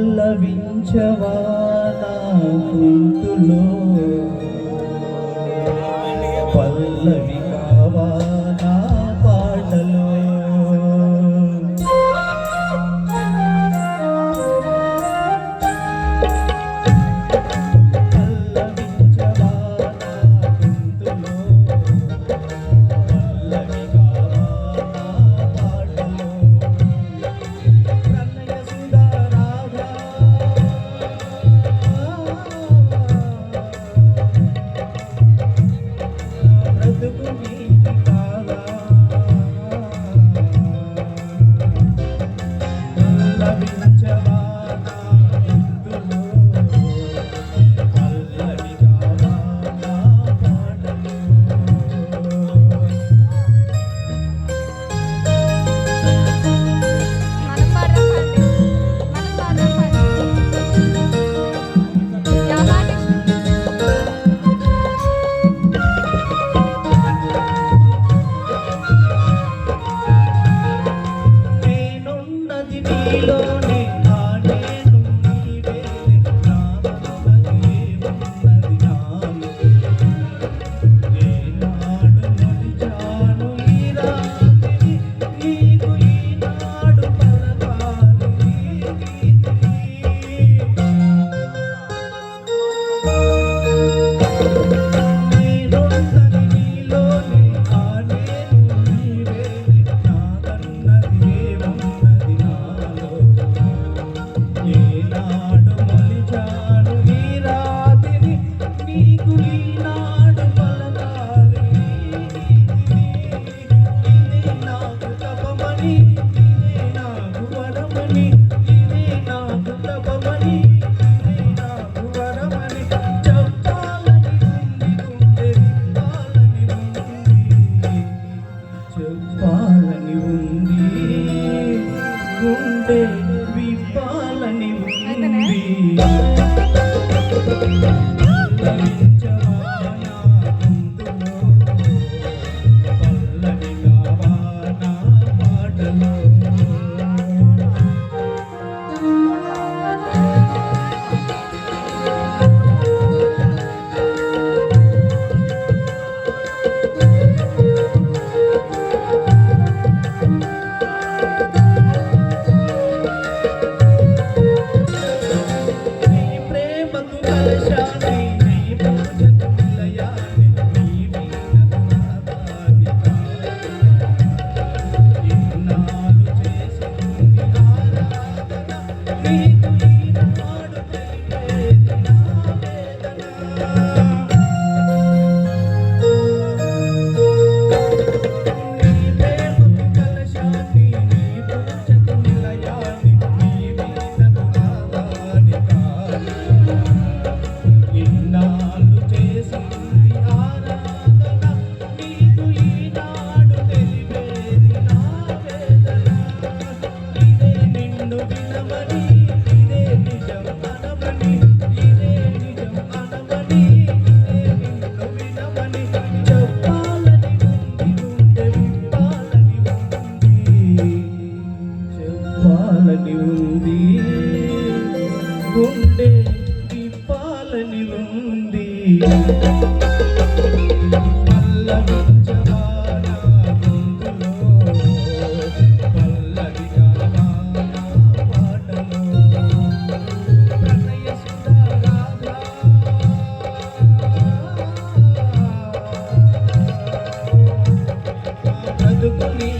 పల్లవించవా Thank you. నింది you. పాలని ఉంది గుండె పాలని ఉంది Thank you.